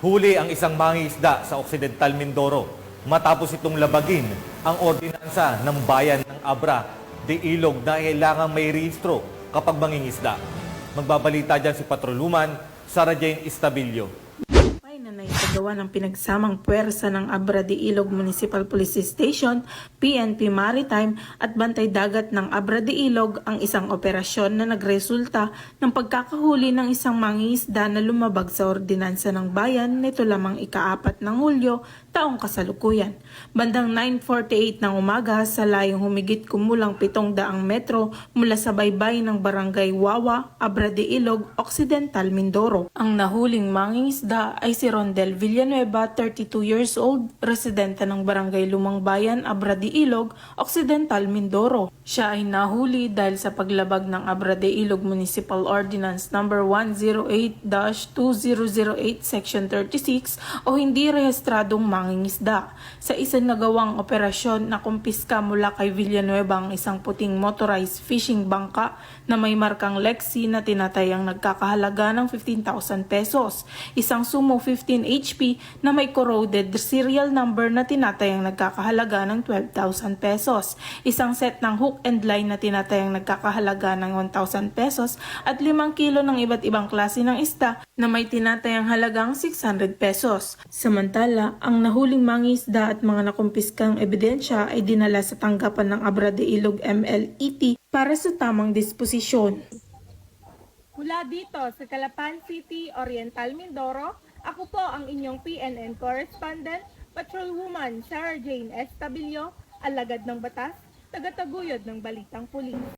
Huli ang isang mangingisda sa Occidental Mindoro matapos itong labagin ang ordinansa ng bayan ng Abra de Ilog na kailangang may rehistro kapag mangingisda. Magbabalita dyan si Patroluman, Sara Jane Estabilio. Naitagawa ng pinagsamang puwersa ng Abra de Ilog Municipal Police Station, PNP Maritime at Bantay Dagat ng Abra de Ilog ang isang operasyon na nagresulta ng pagkakahuli ng isang mangingisda na lumabag sa ordinansa ng bayan nito lamang ikaapat ng Hulyo taong kasalukuyan. Bandang 9.48 ng umaga sa layong humigit kumulang 700 metro mula sa baybay ng barangay Wawa, Abra de Ilog, Occidental, Mindoro. Ang nahuling mangingisda ay si Rondel Villanueva, 32 years old, residente ng barangay Lumang Bayan, Abra de Ilog, Occidental, Mindoro. Siya ay nahuli dahil sa paglabag ng Abra de Ilog Municipal Ordinance No. 108-2008 Section 36 o hindi rehistradong mangingisda. Sa isang nagawang operasyon na kumpiska mula kay Villanueva ang isang puting motorized fishing bangka na may markang Lexi na tinatayang nagkakahalaga ng 15,000 pesos. Isang Sumo 15 HP na may corroded serial number na tinatayang nagkakahalaga ng 12,000 pesos. Isang set ng hook and line na tinatayang nagkakahalaga ng 1,000 pesos at 5 kilo ng iba't ibang klase ng isda na may tinatayang halagang 600 pesos. Samantala, ang nahuling mangisda at mga nakumpiskang ebidensya ay dinala sa tanggapan ng Abra de Ilog MLET para sa tamang disposisyon. Mula dito sa Calapan City, Oriental Mindoro, ako po ang inyong PNN correspondent, Patrolwoman Sarah Jane Estabilio, alagad ng batas, tagataguyod ng Balitang Pulis.